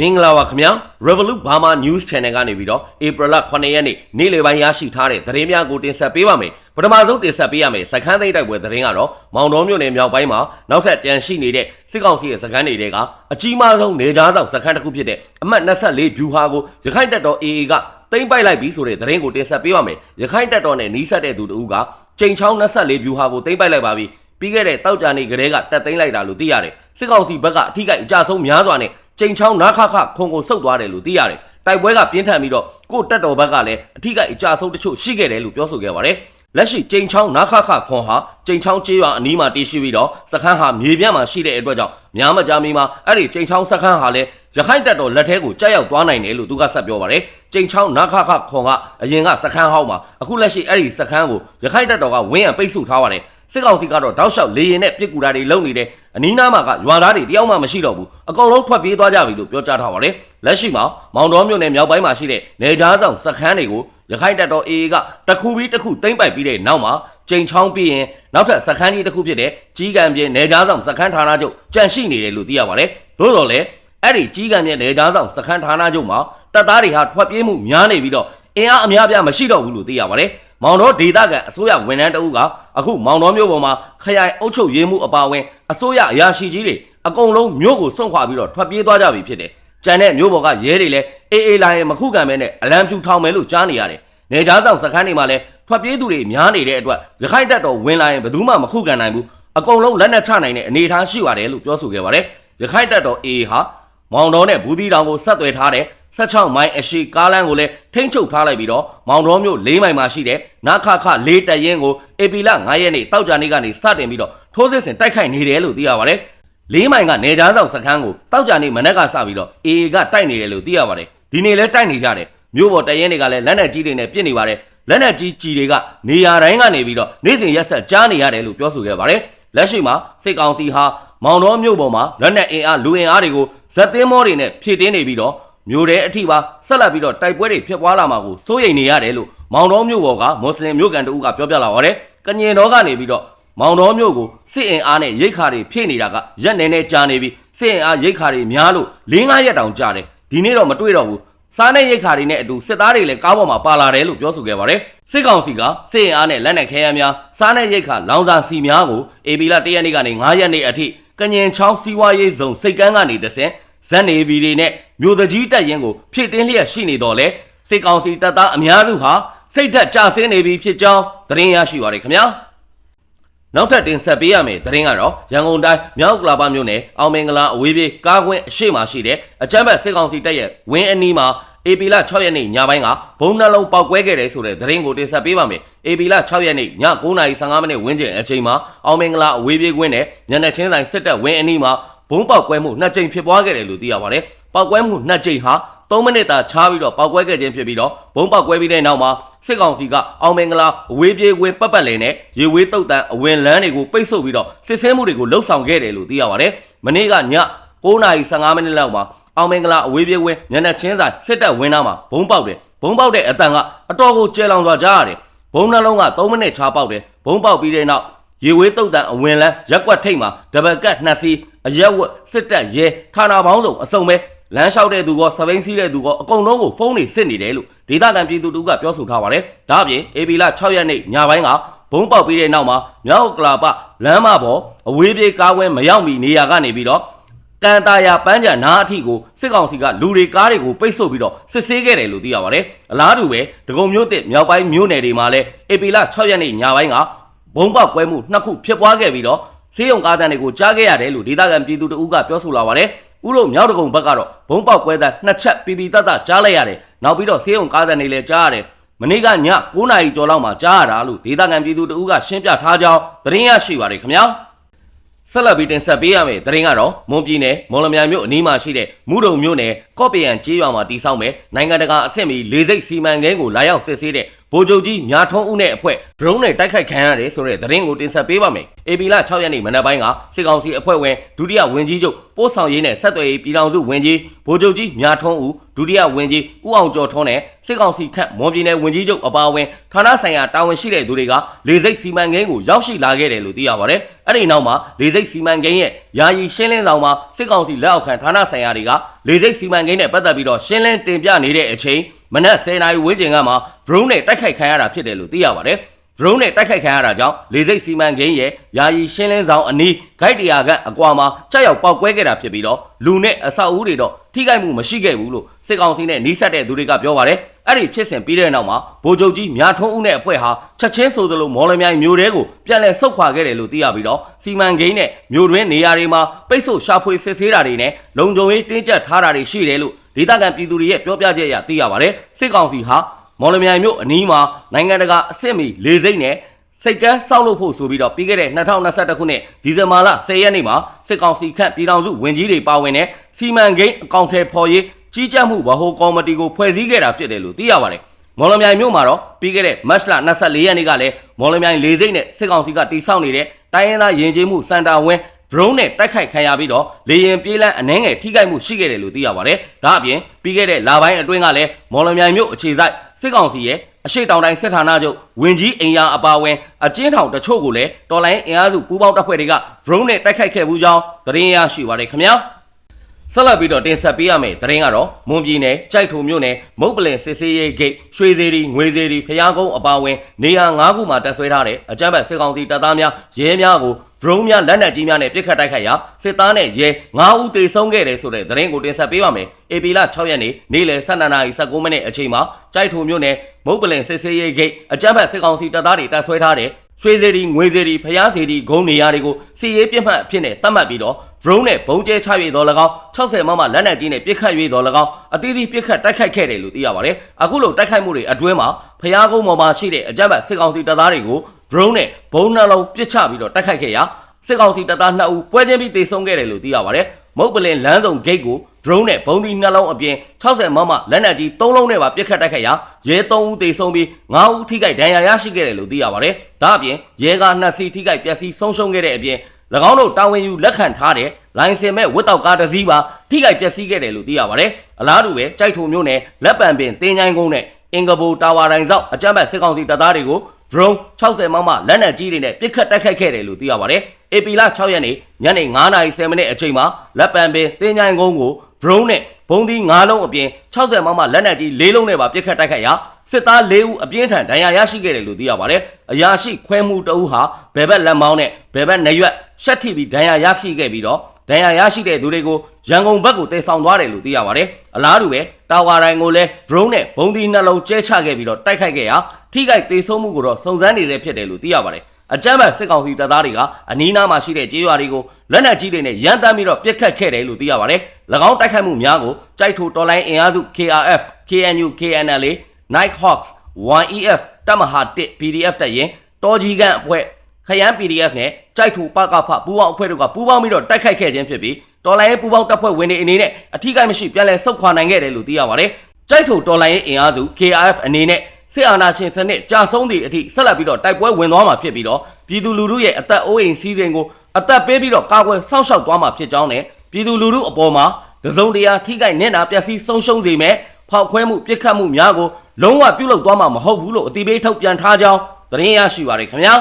မင်္ဂလာပါခင်ဗျာ Revolut Burma News Channel ကနေပြီးတော့ April လ9ရက်နေ့နေ့လယ်ပိုင်းရရှိထားတဲ့သတင်းများကိုတင်ဆက်ပေးပါမယ်ပထမဆုံးတင်ဆက်ပေးရမယ်စခန်းသိမ်းတိုက်ပွဲသတင်းကတော့မောင်တော်မြို့နယ်မြောက်ပိုင်းမှာနောက်ထပ်ကြံရှိနေတဲ့စစ်ကောင်စီရဲ့စခန်းတွေတဲကအကြီးမားဆုံးနေကြားဆောင်စခန်းတစ်ခုဖြစ်တဲ့အမှတ်24ဗျူဟာကိုရခိုင်တပ်တော် AA ကသိမ်းပိုက်လိုက်ပြီဆိုတဲ့သတင်းကိုတင်ဆက်ပေးပါမယ်ရခိုင်တပ်တော်နဲ့နီးစပ်တဲ့သူတို့ကချိန်ချောင်း24ဗျူဟာကိုသိမ်းပိုက်လိုက်ပါပြီပြီးခဲ့တဲ့တောက်ကြနေကလေးကတက်သိမ်းလိုက်တာလို့သိရတယ်စစ်ကောင်စီဘက်ကအထိကိအကြဆုံးများစွာနဲ့ ချိန်ချောင်းနာခခခုံကိုစုပ်သွားတယ်လို့သိရတယ်တိုက်ပွဲကပြင်းထန်ပြီးတော့ကိုတက်တော်ဘက်ကလည်းအထိကိအကြဆုံးတချို့ရှိခဲ့တယ်လို့ပြောဆိုခဲ့ပါတယ်လက်ရှိချိန်ချောင်းနာခခခွန်ဟာချိန်ချောင်းကျေးရွာအနီးမှာတည်ရှိပြီးတော့စခန်းဟာမြေပြန့်မှာရှိတဲ့အတွက်ကြောင့်များမကြာမီမှာအဲ့ဒီချိန်ချောင်းစခန်းဟာလည်းရခိုင်တပ်တော်လက်ထဲကိုကြားရောက်သွားနိုင်တယ်လို့သူကဆက်ပြောပါတယ်ချိန်ချောင်းနာခခခွန်ကအရင်ကစခန်းဟောင်းမှာအခုလက်ရှိအဲ့ဒီစခန်းကိုရခိုင်တပ်တော်ကဝင်းရံပိတ်ဆို့ထားပါတယ် စစ်ကောင်စီကတော့တောက်လျှောက်လေရင်နဲ့ပြစ်ကူတာတွေလုပ်နေတယ်အနီးနားမှာကရွာသားတွေတယောက်မှမရှိတော့ဘူးအကုန်လုံးထွက်ပြေးသွားကြပြီလို့ပြောကြားထားပါတယ်လက်ရှိမှာမောင်တော်မြို့နယ်မြောက်ပိုင်းမှာရှိတဲ့နေကြားဆောင်စခန်းတွေကိုရခိုင်တပ်တော် AA ကတစ်ခုပြီးတစ်ခုသိမ့်ပိုက်ပြီးတဲ့နောက်မှာကြိမ်ချောင်းပြီးရင်နောက်ထပ်စခန်းကြီးတစ်ခုဖြစ်တဲ့ကြီးကံပြင်းနေကြားဆောင်စခန်းဌာနချုပ်ကြန့်ရှိနေတယ်လို့သိရပါတယ်သို့တော်လည်းအဲ့ဒီကြီးကံပြင်းနေကြားဆောင်စခန်းဌာနချုပ်မှာတပ်သားတွေဟာထွက်ပြေးမှုများနေပြီးတော့အင်အားအများပြားမရှိတော့ဘူးလို့သိရပါတယ် မောင်တော်ဒေသခံအစိုးရဝန်ထမ်းတအုပ်ကအခုမောင်တော်မျိုးပေါ်မှာခရိုင်အုပ်ချုပ်ရေးမှုအပါအဝင်အစိုးရအရာရှိကြီးတွေအကုန်လုံးမျိုးကိုစွန့်ခွာပြီးတော့ထွက်ပြေးသွားကြပြီဖြစ်တယ်။ကြံတဲ့မျိုးပေါ်ကရဲတွေလည်းအေးအေးလာရင်မခုခံမဲနဲ့အလံဖြူထောင်မယ်လို့ကြားနေရတယ်။နေကြားဆောင်စခန်းတွေမှာလည်းထွက်ပြေးသူတွေများနေတဲ့အတွက်ရခိုင်တပ်တော်ဝင်လာရင်ဘယ်သူမှမခုခံနိုင်ဘူး။အကုန်လုံးလက်နက်ချနိုင်တဲ့အနေအထားရှိပါတယ်လို့ပြောဆိုခဲ့ပါတယ်။ရခိုင်တပ်တော် AA ဟာမောင်တော်နဲ့ဘူးသီးတောင်ကိုဆက်သွယ်ထားတဲ့ 16မိုင်အရှိကားလမ်းကိုလည်းထိမ့်ချုပ်ထားလိုက်ပြီးတော့မောင်တော်မြို့၄မိုင်မှာရှိတဲ့နခခ၄တရင်ကိုအေပီလ9ရက်နေ့တောက်ကြနေ့ကနေစတင်ပြီးတော့ထိုးစစ်ဆင်တိုက်ခိုက်နေတယ်လို့သိရပါတယ်။၄မိုင်ကနေကြားဆောင်စခန်းကိုတောက်ကြနေ့မနက်ကစပြီးတော့အေအေကတိုက်နေတယ်လို့သိရပါတယ်။ဒီနေ့လဲတိုက်နေကြတယ်။မြို့ပေါ်တရင်တွေကလည်းလက်နက်ကြီးတွေနဲ့ပြစ်နေပါတယ်။လက်နက်ကြီးကြီးတွေကနေရာတိုင်းကနေပြီးတော့နေ့စဉ်ရက်ဆက်ကြားနေရတယ်လို့ပြောဆိုခဲ့ပါတယ်။လက်ရှိမှာစစ်ကောင်စီဟာမောင်တော်မြို့ပေါ်မှာလက်နက်အင်အားလူအင်အားတွေကိုဇက်သင်းမောတွေနဲ့ဖြည့်တင်းနေပြီးတော့ မြို့ထဲအထိပါဆက်လက်ပြီးတော့တိုက်ပွဲတွေဖြစ်ပွားလာမှာကိုစိုးရိမ်နေရတယ်လို့မောင်တော်မြို့ပေါ်ကမွတ်စလင်မြို့ကန်တဦးကပြောပြလာပါတယ်။ကညင်တော်ကနေပြီးတော့မောင်တော်မြို့ကိုစစ်အင်အားနဲ့ရိတ်ခါတွေဖြည့်နေတာကရက်နေနေကြာနေပြီစစ်အင်အားရိတ်ခါတွေများလို့၄၅ရက်တောင်ကြာတယ်။ဒီနေ့တော့မတွေ့တော့ဘူး။စားနဲ့ရိတ်ခါတွေနဲ့အတူစစ်သားတွေလည်းကားပေါ်မှာပါလာတယ်လို့ပြောဆိုခဲ့ပါတယ်။စစ်ကောင်စီကစစ်အင်အားနဲ့လက်နက်ခဲယမ်းများစားနဲ့ရိတ်ခါလောင်စာစီများကိုအေပီလာ၁ရက်နေ့ကနေ9ရက်နေ့အထိကညင်ချောင်းစီးပွားရေးဇုံစိတ်ကန်းကနေတဆင့် ဇက်နေဗီတွေနဲ့မြို့တကြီးတက်ရင်ကိုဖြည့်တင်းလျက်ရှိနေတော့လေစစ်ကောင်စီတပ်သားအများစုဟာစိတ်ဓာတ်ကျဆင်းနေပြီဖြစ်ကြောင်းသတင်းရရှိပါရခင်ဗျာနောက်ထပ်တင်ဆက်ပေးရမယ်သတင်းကတော့ရန်ကုန်တိုင်းမြောက်ကလာပမြို့နယ်အောင်မင်္ဂလာအဝေးပြေးကားကွင်းအရှိမရှိတဲ့အကြမ်းဖက်စစ်ကောင်စီတပ်ရဲ့ဝင်းအနီးမှာအေပီလာ6ရက်နေ့ညပိုင်းကဘုံနှလုံးပောက်ကွဲခဲ့တယ်ဆိုတဲ့သတင်းကိုတင်ဆက်ပေးပါမယ်။အေပီလာ6ရက်နေ့ည9:15မိနစ်ဝန်းကျင်အချိန်မှာအောင်မင်္ဂလာအဝေးပြေးကွင်းနဲ့ညနေချင်းဆိုင်စစ်တပ်ဝင်းအနီးမှာ ဘုံပေါက်ကွဲမှုနှစ်ကြိမ်ဖြစ်ပွားခဲ့တယ်လို့သိရပါတယ်။ပေါက်ကွဲမှုနှစ်ကြိမ်ဟာ3မိနစ်သာခြားပြီးတော့ပေါက်ကွဲခဲ့ခြင်းဖြစ်ပြီးတော့ဘုံပေါက်ကွဲပြီးတဲ့နောက်မှာစစ်ကောင်စီကအောင်မင်္ဂလာအဝေးပြေးဝင်းပတ်ပတ်လည်နဲ့ရေဝေးတုတ်တန်အဝင်လန်းတွေကိုပိတ်ဆို့ပြီးတော့စစ်ဆင်းမှုတွေကိုလှုပ်ဆောင်ခဲ့တယ်လို့သိရပါတယ်။မနေ့ကည9:15မိနစ်လောက်မှာအောင်မင်္ဂလာအဝေးပြေးဝင်းညနေချင်းစာစစ်တပ်ဝင်းသားမှာဘုံပေါက်တယ်ဘုံပေါက်တဲ့အတန်ကအတော်ကိုကျဲလောင်စွာကြားရတယ်ဘုံနှလုံးက3မိနစ်ခြားပေါက်တယ်ဘုံပေါက်ပြီးတဲ့နောက် ရေဝေးတုတ်တန်အဝင်လန်းရက်ကွက်ထိတ်မှာဒဘကတ်နှစ်စီးအရက်ဝက်စစ်တပ်ရဲဌာနပေါင်းစုံအစုံပဲလမ်းလျှောက်တဲ့သူကစပိန်စီးတဲ့သူကအကုန်လုံးကိုဖုန်းတွေစစ်နေတယ်လို့ဒေသခံပြည်သူတို့ကပြောဆိုထားပါတယ်ဒါအပြင်အေပီလာ6ရက်နေ့ညပိုင်းကဘုံပေါက်ပြီးတဲ့နောက်မှာမြောက်ကလာပလမ်းမပေါ်အဝေးပြေးကားဝဲမရောက်မီနေရာကနေပြီးတော့ကန်တာယာပန်းကြံနားအထိကိုစစ်ကောင်စီကလူတွေကားတွေကိုပိတ်ဆို့ပြီးတော့စစ်ဆေးခဲ့တယ်လို့သိရပါတယ်အလားတူပဲဒဂုံမျိုးတစ်မြောက်ပိုင်းမျိုးနယ်တွေမှာလည်းအေပီလာ6ရက်နေ့ညပိုင်းက ဘုံပေါက်ကွဲမှုနှစ်ခုဖြစ်ပွားခဲ့ပြီးတော့ဆေးရုံကားတန်းတွေကိုကြားခဲ့ရတယ်လို့ဒေသခံပြည်သူတို့ကပြောဆိုလာပါတယ်ဥတို့မြောက်တကုံဘက်ကတော့ဘုံပေါက်ကွဲတဲ့နှစ်ချက်ပြပြတတ်တကြားလိုက်ရတယ်နောက်ပြီးတော့ဆေးရုံကားတန်းတွေလည်းကြားရတယ်မနေ့ကည9နာရီကျော်လောက်မှာကြားရတာလို့ဒေသခံပြည်သူတို့ကရှင်းပြထားကြောင်းသတင်းရရှိပါတယ်ခင်ဗျာဆက်လက်ပြီးတင်ဆက်ပေးရမယ်သတင်းကတော့မွန်ပြည်နယ်မော်လမြိုင်မြို့အနီးမှာရှိတဲ့မူဒုံမြို့နယ် ကောကော့ပီယန်ကြေးရွာမှာတည်ဆောက်မယ်နိုင်ငံတကာအဆင့်မီလေစိတ်စီမံကိန်းကိုလာရောက်စစ်ဆေးတဲ့ဗိုလ်ချုပ်ကြီးမြာထုံးဦးနဲ့အဖွဲ့ drone နဲ့တိုက်ခိုက်ခံရတယ်ဆိုတဲ့သတင်းကိုတင်ဆက်ပေးပါမယ်။ AB လ6ရက်နေ့မနက်ပိုင်းကစစ်ကောင်စီအဖွဲ့ဝင်ဒုတိယဝန်ကြီးချုပ်ပို့ဆောင်ရေးနဲ့ဆက်သွယ်ရေးပြည်ထောင်စုဝန်ကြီးဗိုလ်ချုပ်ကြီးမြာထုံးဦးဒုတိယဝန်ကြီးဦးအောင်ကျော်ထွန်းနဲ့စစ်ကောင်စီခန့်မွန်ပြည်နယ်ဝန်ကြီးချုပ်အပါအဝင်ဌာနဆိုင်ရာတာဝန်ရှိတဲ့သူတွေကလေစိတ်စီမံကိန်းကိုရောက်ရှိလာခဲ့တယ်လို့သိရပါတယ်။အဲ့ဒီနောက်မှာလေစိတ်စီမံကိန်းရဲ့ယာယီရှင်းလင်းဆောင်မှာစစ်ကောင်စီလက်အောက်ခံဌာနဆိုင်ရာတွေက လေစိတ်စီမံကိန်းနဲ့ပတ်သက်ပြီးတော့ရှင်းလင်းတင်ပြနေတဲ့အချိန်မနက်10:00နာရီဝန်းကျင်ကမှ drone နဲ့တိုက်ခိုက်ခံရတာဖြစ်တယ်လို့သိရပါတယ်။ drone နဲ့တိုက်ခိုက်ခံရတာကြောင့်လေစိတ်စီမံကိန်းရဲ့ယာယီရှင်းလင်းဆောင်အနီးဂိုက်တရာကအကွာမှာကြောက်ရောက်ပောက်ကွဲခဲ့တာဖြစ်ပြီးတော့လူနဲ့အဆောက်အဦတွေတော့ထိခိုက်မှုမရှိခဲ့ဘူးလို့စစ်ကောင်စီနဲ့နှီးဆက်တဲ့သူတွေကပြောပါတယ်။ အဲ့ဒီဖြစ်စဉ်ပြီးတဲ့နောက်မှာဗိုလ်ချုပ်ကြီးမြာထွန်းဦးနဲ့အဖွဲ့ဟာချက်ချင်းဆိုသလိုမော်လမြိုင်မျိုးတဲကိုပြန်လည်ဆုတ်ခွာခဲ့တယ်လို့သိရပြီးတော့စီမံကိန်းနဲ့မျိုးတွင်းနေရာတွေမှာပိတ်ဆို့ရှာဖွေစစ်ဆေးတာတွေနဲ့လုံခြုံရေးတင်းကျပ်ထားတာတွေရှိတယ်လို့ဒေသခံပြည်သူတွေရဲ့ပြောပြချက်အရသိရပါတယ်။စစ်ကောင်စီဟာမော်လမြိုင်မြို့အနီးမှာနိုင်ငံတကာအဆင့်မီလေစိတ်နဲ့စိတ်ကန်းစောက်လုပ်ဖို့ဆိုပြီးတော့ပြီးခဲ့တဲ့2021ခုနှစ်ဒီဇင်ဘာလ10ရက်နေ့မှာစစ်ကောင်စီခန့်ပြည်ထောင်စုဝန်ကြီးတွေပါဝင်တဲ့စီမံကိန်းအကောင့်ထဲဖော်ရေး ကြီးကြပ်မှုဗဟိုကော်မတီကိုဖွဲ့စည်းခဲ့တာဖြစ်တယ်လို့သိရပါတယ်။မော်လမြိုင်မြို့မှာတော့ပြီးခဲ့တဲ့မတ်လ24ရက်နေ့ကလည်းမော်လမြိုင်လေစိတ်နဲ့စစ်ကောင်စီကတိစောက်နေတဲ့တိုင်းရင်းသားယဉ်ကျေးမှုစင်တာဝင်း drone နဲ့တိုက်ခိုက်ခံရပြီးတော့လေရင်ပြေးလန်းအနှဲငယ်ထိခိုက်မှုရှိခဲ့တယ်လို့သိရပါတယ်။ဒါအပြင်ပြီးခဲ့တဲ့လပိုင်းအတွင်းကလည်းမော်လမြိုင်မြို့အခြေစိုက်စစ်ကောင်စီရဲ့အရှိတောင်တိုင်းစစ်ဌာနချုပ်ဝင်ကြီးအင်ယာအပါဝင်အကျဉ်းထောင်တချို့ကိုလည်းတော်လိုင်းအင်အားစုပူးပေါင်းတပ်ဖွဲ့တွေက drone နဲ့တိုက်ခိုက်ခဲ့မှုကြောင်းသတင်းရရှိပါတယ်ခင်ဗျာ။ ဆက်လက်ပြီးတော့တင်ဆက်ပေးရမယ့်သတင်းကတော့မွန်ပြည်နယ်ကြိုက်ထုံမြို့နယ်မုတ်ပလင်စစ်စေးရေးဂိတ်ရွှေစေရီငွေစေရီဖျားကုန်းအပါဝင်နေရာ၅ခုမှာတပ်ဆွဲထားတဲ့အကြမ်းဖက်စစ်ကောင်စီတပ်သားများရဲများကို drone များလက်နက်ကြီးများနဲ့ပစ်ခတ်တိုက်ခိုက်ရာစစ်သားနဲ့ရဲ9ဦးသေဆုံးခဲ့တယ်ဆိုတဲ့သတင်းကိုတင်ဆက်ပေးပါမယ်။ AP လ6ရက်နေ့နေ့လယ်12:19မိနစ်အချိန်မှာကြိုက်ထုံမြို့နယ်မုတ်ပလင်စစ်စေးရေးဂိတ်အကြမ်းဖက်စစ်ကောင်စီတပ်သားတွေတပ်ဆွဲထားတဲ့ ရွှေစေရီငွေစေရီဖျားစေရီဂုံနေရာတွေကိုစီရေးပြစ်မှတ်အဖြစ်နဲ့သတ်မှတ်ပြီးတော့ drone နဲ့ဘုံကျဲချ၍တော်၎င်း60မမလက်နက်ကြီးနဲ့ပစ်ခတ်၍တော်၎င်းအသီးသီးပစ်ခတ်တိုက်ခိုက်ခဲ့တယ်လို့သိရပါတယ်။အခုလိုတိုက်ခိုက်မှုတွေအတွင်းမှာဖျားကုန်းပေါ်မှာရှိတဲ့အကြမ်းဖက်စစ်ကောင်စီတပ်သားတွေကို drone နဲ့ဘုံနှလုံးပစ်ချပြီးတော့တိုက်ခိုက်ခဲ့ရာစစ်ကောင်စီတပ်သား2ဦးပွဲချင်းပြီးသေဆုံးခဲ့တယ်လို့သိရပါတယ်။မုတ်ပလင်လမ်းစုံဂိတ်ကို drone နဲ့ဘုံသီးနှလုံးအပြင်60မမလက်နက်ကြီး3လုံးနဲ့ပါပစ်ခတ်တိုက်ခိုက်ရာရဲ3ဦးသေဆုံးပြီး9ဦးထိခိုက်ဒဏ်ရာရရှိခဲ့တယ်လို့သိရပါတယ်။ဒါအပြင်ရဲကား2စီးထိခိုက်ပျက်စီးဆုံးရှုံးခဲ့တဲ့အပြင်၎င်းတို့တာဝန်ယူလက်ခံထားတဲ့လိုင်စင်မဲ့ဝတ်တောက်ကားတစ်စီးပါထိခိုက်ပျက်စီးခဲ့တယ်လို့သိရပါတယ်။အလားတူပဲကြိုက်ထုံမျိုးနဲ့လက်ပံပင်တင်းချိုင်းကုန်းနဲ့အင်္ဂဘိုတာဝါတိုင်းဆောက်အကြမ်းဖက်စစ်ကောင်စီတပ်သားတွေကို drone 60မမလက်နက်ကြီးတွေနဲ့ပစ်ခတ်တိုက်ခိုက်ခဲ့တယ်လို့သိရပါတယ်။ AP လ6ရက်နေ့ညနေ9:30မိနစ်အချိန်မှာလက်ပံပင်တင်းချိုင်းကုန်းကို drone နဲ့ဘုံသီး9လုံးအပြင်60မမလက်နက်ကြီး4လုံးနဲ့ပါပစ်ခတ်တိုက်ခိုက်ရာစစ်သား၄ဦးအပြင်းထန်ဒဏ်ရာရရှိခဲ့တယ်လို့သိရပါတယ်။အရာရှိခွဲမှုတအုပ်ဟာဘယ်ဘက်လက်မောင်းနဲ့ဘယ်ဘက်နရွက်ရှက်ထိပြီးဒဏ်ရာရရှိခဲ့ပြီးတော့ဒဏ်ရာရရှိတဲ့သူတွေကိုရန်ကုန်ဘက်ကိုတည်ဆောင်သွားတယ်လို့သိရပါတယ်။အလားတူပဲတာဝါတိုင်းကိုလည်း drone နဲ့ဘုံသီးနှလုံးကျဲချခဲ့ပြီးတော့တိုက်ခိုက်ခဲ့ရာထိခိုက်သေးဆုံးမှုကိုတော့စုံစမ်းနေသေးဖြစ်တယ်လို့သိရပါတယ်။ အကြမ်းဖက်စစ်ကောင်စီတပ်သားတွေကအနီးနားမှာရှိတဲ့ကြေးရွာတွေကိုလက်နက်ကြီးတွေနဲ့ရန်တမ်းပြီးတော့ပစ်ခတ်ခဲ့တယ်လို့သိရပါတယ်။၎င်းတိုက်ခိုက်မှုများကိုကြိုက်ထိုတော်လိုင်းအင်အားစု KRF, KNU, KNLA, Nighthawks, 1EF တပ်မဟာ1 PDF တပ်ရင်တော်ကြီးကန်အဖွဲ့ခရမ်း PDF နဲ့ကြိုက်ထူပကဖပူးပေါင်းအဖွဲ့တို့ကပူးပေါင်းပြီးတော့တိုက်ခိုက်ခဲ့ခြင်းဖြစ်ပြီးတော်လိုင်းရဲ့ပူးပေါင်းတပ်ဖွဲ့ဝင်တွေအနေနဲ့အထူးကိမရှိပြန်လည်ဆုတ်ခွာနိုင်ခဲ့တယ်လို့သိရပါတယ်။ကြိုက်ထူတော်လိုင်းရဲ့အင်အားစု KRF အနေနဲ့ စစ်အာဏာရှင်စနစ်ကြာဆုံးသည့်အထိဆက်လက်ပြီးတော့တိုက်ပွဲဝင်သွားမှာဖြစ်ပြီးတော့ပြည်သူလူထုရဲ့အသက်အိုးအိမ်စီးစိမ်ကိုအသက်ပေးပြီးတော့ကာကွယ်စောင့်ရှောက်သွားမှာဖြစ်ကြောင်းနဲ့ပြည်သူလူထုအပေါ်မှာတစုံတရာထိခိုက်နစ်နာပျက်စီးဆုံးရှုံးစေမဲ့ဖောက်ခွဲမှုပြစ်ခတ်မှုများကိုလုံးဝပြုလုပ်သွားမှာမဟုတ်ဘူးလို့အတိပေးထုတ်ပြန်ထားကြောင်းသတင်းရရှိပါရခင်ဗျာ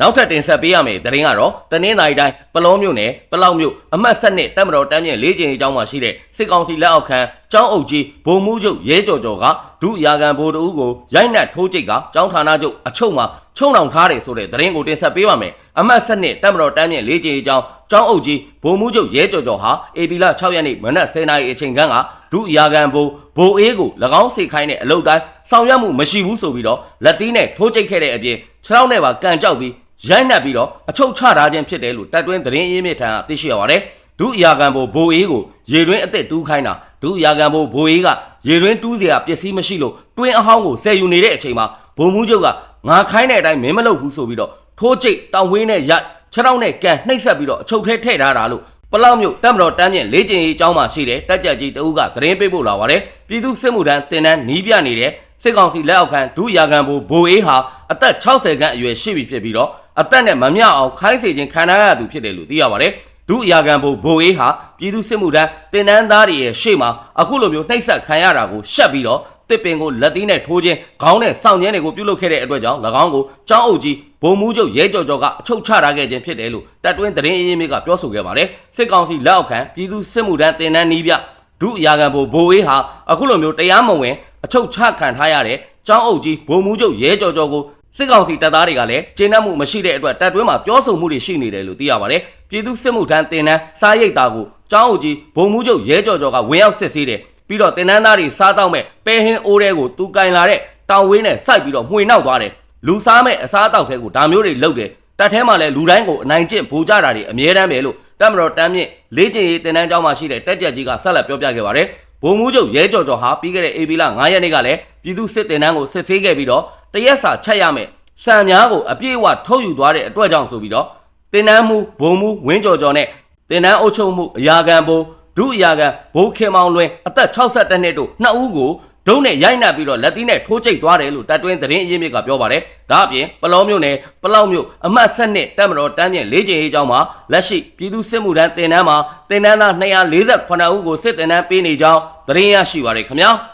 နောက်ထပ်တင်ဆက်ပေးရမယ့်သတင်းကတော့တနင်္သာရီတိုင်းပလောမြို့နယ်ပလောက်မြို့အမှတ်7နဲ့တပ်မတော်တမ်းမြင့်လေးကျင်းအကြောင်းမှာရှိတဲ့စစ်ကောင်စီလက်အောက်ခံကျောင်းအုပ်ကြီးဗိုလ်မှူးချုပ်ရဲကျော်ကျော်ကဒုရာခံဗိုလ်တဦးကိုရိုက်နှက်ထိုးကြိတ်ကကျောင်းဌာနချုပ်အချုပ်မှာချုံနှောင်ထားတယ်ဆိုတဲ့သတင်းကိုတင်ဆက်ပေးပါမယ်အမှတ်7နဲ့တပ်မတော်တမ်းမြင့်လေးကျင်းအကြောင်းကျောင်းအုပ်ကြီးဗိုလ်မှူးချုပ်ရဲကျော်ကျော်ဟာအေပီလာ6ရက်နေ့မနက်10:00နာရီအချိန်ခန့်ကဒုရာခံဗိုလ်ဗိုလ်အေးကို၎င်းစိတ်ခိုင်းတဲ့အလုတ်တိုင်းဆောင်ရွက်မှုမရှိဘူးဆိုပြီးတော့လက်သီးနဲ့ထိုးကြိတ်ခဲ့တဲ့အပြင်ခြေထောက်နဲ့ပါကန်ကြောက်ပြီး ရိုက်နှက်ပြီးတော့အချုပ်ချထားခြင်းဖြစ်တယ်လို့တပ်တွင်းသတင်းရင်းမြစ်ထံကသိရှိရပါတယ်ဒုရာခံဘိုလ်ဘိုးအေးကိုရေတွင်းအသက်တူးခိုင်းတာဒုရာခံဘိုလ်ဘိုးအေးကရေတွင်းတူးเสียပစ္စည်းမရှိလို့တွင်းအဟောင်းကိုဆယ်ယူနေတဲ့အချိန်မှာဘုံမှုချုပ်ကငါခိုင်းတဲ့အတိုင်းမင်းမလုပ်ဘူးဆိုပြီးတော့ထိုးကျိတ်တောင်ဝင်းနဲ့ရိုက်ခြေထောက်နဲ့ကန်နှိပ်ဆက်ပြီးတော့အချုပ်ထဲထည့်ထားတာလို့ပ ပလောက်မြို့တပ်မတော်တမ်းမြင့်လေးကျင်ရေးကျောင်းမှာရှိတဲ့တက်ကြက်ကြီးတအုပ်ကသတင်းပေးပို့လာပါတယ်ပြည်သူစစ်မှုထမ်းတင်နန်းနီးပြနေတဲ့စစ်ကောင်စီလက်အောက်ခံဒုရာခံဘူဘိုအေးဟာအသက်60ခန်းအရွယ်ရှိပြီဖြစ်ပြီးတော့ အသက်နဲ့မမျှအောင်ခိုင်းစေခြင်းခံရသူဖြစ်တယ်လို့သိရပါတယ်ဒုရာခံဘူဘိုအေးဟာပြည်သူစစ်မှုထမ်းတင်နန်းသားတွေရဲ့ရှေ့မှာအခုလိုမျိုးနှိပ်စက်ခံရတာကိုရှက်ပြီးတော့တစ်ပင်ကိုလက်သီးနဲ့ထိုးခြင်းခေါင်းနဲ့စောင့်ခြင်းတွေကိုပြုလုပ်ခဲ့တဲ့အတွက်ကြောင့်၎င်းကိုကျောင်းအုပ်ကြီးဘုံမူးချုပ်ရဲကြော်ကြော်ကအချုပ်ချထားခဲ့ခြင်းဖြစ်တယ်လို့တပ်တွင်းသတင်းအရင်းမြစ်ကပြောဆိုခဲ့ပါတယ်စစ်ကောင်စီလက်အောက်ခံပြည်သူစစ်မှုထမ်းတင်နန်းနီးပြဒုရာခံဘူဘိုအေးဟာအခုလိုမျိုးတရားမဝင်အချုပ်ချခံထားရတဲ့ကျောင်းအုပ်ကြီးဘုံမူးချုပ်ရဲကြော်ကြော်ကို စစ်ကောင်စီတပ်သားတွေကလည်းကျင်းနှံ့မှုမရှိတဲ့အတွက်တပ်တွင်းမှာပြောဆိုမှုတွေရှိနေတယ်လို့သိရပါတယ်ပြည်သူစစ်မှုထမ်းတင်နန်းစားရိတ်သားကိုကျောင်းအုပ်ကြီးဘုံမူးချုပ်ရဲကြော်ကြော်ကဝင်ရောက်စစ်ဆေးတယ်ပြီးတော့တင်နန်းသားတွေစားတော့မဲ့ပဲဟင်းအိုးတဲကိုသူကင်လာတဲ့တောင်ဝင်းနဲ့စိုက်ပြီးတော့မှွေနောက်သွားတယ်လူစားမဲ့အစားအသောက်ထဲကိုဒါမျိုးတွေလုပ်တယ်တပ်ထဲမှာလည်းလူတိုင်းကိုအနိုင်ကျင့်ဗိုလ်ကြတာတွေအမြဲတမ်းပဲလို့တပ်မတော်တမ်းမြင့်လေးကျင်ရေးတင်နန်းကျောင်းမှာရှိတဲ့တက်ကြက်ကြီးကဆက်လက်ပြောပြခဲ့ပါတယ်ဘုံမူးချုပ်ရဲကြော်ကြော်ဟာပြီးခဲ့တဲ့ AB လ9ရက်နေ့ကလည်းပြည်သူစစ်တင်နန်းကိုစစ်ဆေးခဲ့ပြီးတော့ တရက်စာချက်ရမယ်စံများကိုအပြည့်အဝထုတ်ယူသွားတဲ့အတွက်ကြောင့်ဆိုပြီးတော့တင်နန်းမှုဘုံမူဝင်းကြော်ကြော်နဲ့တင်နန်းအုပ်ချုပ်မှုအရာခံဘုံဒုအရာခံဘိုးခင်မောင်လွင်အသက်62နှစ်တို့နှစ်ဦးကိုဒုံးနဲ့ရိုက်နှက်ပြီးတော့လက်သီးနဲ့ထိုးကျိတ်သွားတယ်လို့တပ်တွင်းသတင်းအရင်းမြစ်ကပြောပါတယ်။ဒါအပြင်ပလောမျိုးနယ်ပလောက်မျိုးအမှတ်7နှစ်တပ်မတော်တန်းမြင့်လေးကျင်ရေးကျောင်းမှာလက်ရှိပြည်သူစစ်မှုထမ်းတင်နန်းမှာတင်နန်းသား248ဦးကိုစစ်တင်နန်းပေးနေကြောင်းသတင်းရရှိပါတယ်ခင်ဗျာ။